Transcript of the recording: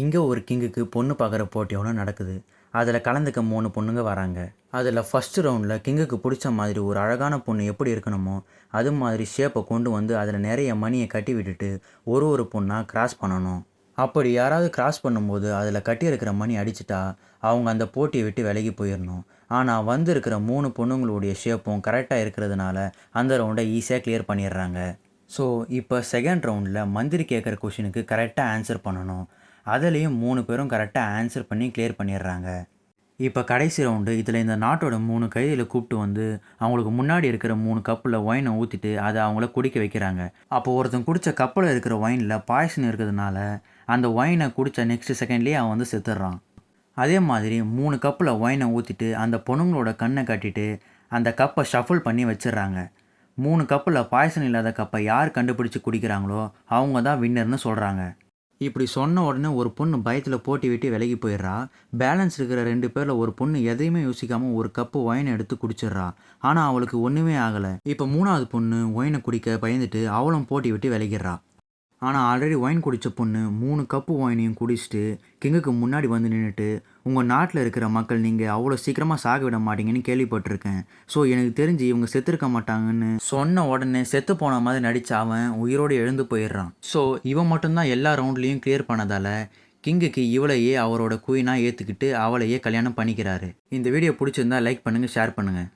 இங்கே ஒரு கிங்குக்கு பொண்ணு பார்க்குற போட்டி ஒன்று நடக்குது. அதில் கலந்துக்க மூணு பொண்ணுங்க வராங்க. அதில் ஃபஸ்ட்டு ரவுண்டில் கிங்குக்கு பிடிச்ச மாதிரி ஒரு அழகான பொண்ணு எப்படி இருக்கணுமோ அது மாதிரி ஷேப்பை கொண்டு வந்து அதில் நிறைய மணியை கட்டி விட்டுட்டு ஒரு ஒரு பொண்ணாக கிராஸ் பண்ணணும். அப்படி யாராவது கிராஸ் பண்ணும்போது அதில் கட்டியிருக்கிற மணி அடிச்சிட்டா அவங்க அந்த போட்டியை விட்டு விலகி போயிடணும் ஆனால் வந்திருக்கிற மூணு பொண்ணுங்களுடைய ஷேப்பும் கரெக்டாக இருக்கிறதுனால அந்த ரவுண்டை ஈஸியாக கிளியர் பண்ணிடுறாங்க. ஸோ இப்போ செகண்ட் ரவுண்டில் மந்திரி கேட்குற கொஷினுக்கு கரெக்டாக ஆன்சர் பண்ணணும். அதுலேயும் மூணு பேரும் கரெக்டாக ஆன்சர் பண்ணி கிளியர் பண்ணிடுறாங்க. இப்போ கடைசி ரவுண்டு இதில் இந்த நாட்டோட மூணு கைதியில் கூப்பிட்டு வந்து அவங்களுக்கு முன்னாடி இருக்கிற மூணு கப்பில் ஒயினை ஊற்றிட்டு அதை அவங்கள குடிக்க வைக்கிறாங்க. அப்போ ஒருத்தன் குடித்த கப்பில் இருக்கிற ஒயினில் பாய்சன் இருக்கிறதுனால அந்த ஒயினை குடித்த நெக்ஸ்ட் செகண்ட்லேயே அவன் வந்து செத்துடுறான். அதே மாதிரி மூணு கப்பில் ஒயினை ஊற்றிட்டு அந்த பொண்ணுங்களோட கண்ணை கட்டிட்டு அந்த கப்பை ஷஃபிள் பண்ணி வச்சிடுறாங்க. மூணு கப்பில் பாய்சன் இல்லாத கப்பை யார் கண்டுபிடிச்சி குடிக்கிறாங்களோ அவங்க தான் வின்னர்னு சொல்கிறாங்க இப்படி சொன்ன உடனே ஒரு பொண்ணு பயத்தில் போட்டி விட்டு விலகி போயிடுறா. பேலன்ஸ் இருக்கிற ரெண்டு பேரில் ஒரு பொண்ணு எதையுமே யோசிக்காமல் ஒரு கப்பு ஒயின் எடுத்து குடிச்சிடுறா. ஆனால் அவளுக்கு ஒன்றுமே ஆகலை. இப்போ மூணாவது பொண்ணு ஒயினை குடிக்க பயந்துட்டு அவளும் போட்டி விட்டு விலகிடுறா. ஆனால் ஆல்ரெடி ஒயின் குடித்த பொண்ணு மூணு கப்பு ஒயினையும் குடிச்சிட்டு கிங்குக்கு முன்னாடி வந்து நின்றுட்டு உங்கள் நாட்டில் இருக்கிற மக்கள் நீங்கள் அவ்வளோ சீக்கிரமாக சாக விட மாட்டீங்கன்னு கேள்விப்பட்டிருக்கேன். ஸோ எனக்கு தெரிஞ்சு இவங்க செத்துருக்க மாட்டாங்கன்னு சொன்ன உடனே செத்து போன மாதிரி நடித்த அவன் உயிரோடு எழுந்து போயிடுறான். ஸோ இவன் மட்டும்தான் எல்லா ரவுண்ட்லேயும் கிளியர் பண்ணதால் கிங்குக்கு இவளையே அவரோட குயினாக ஏற்றுக்கிட்டு அவளையே கல்யாணம் பண்ணிக்கிறாரு. இந்த வீடியோ பிடிச்சிருந்தா லைக் பண்ணுங்கள் ஷேர் பண்ணுங்கள்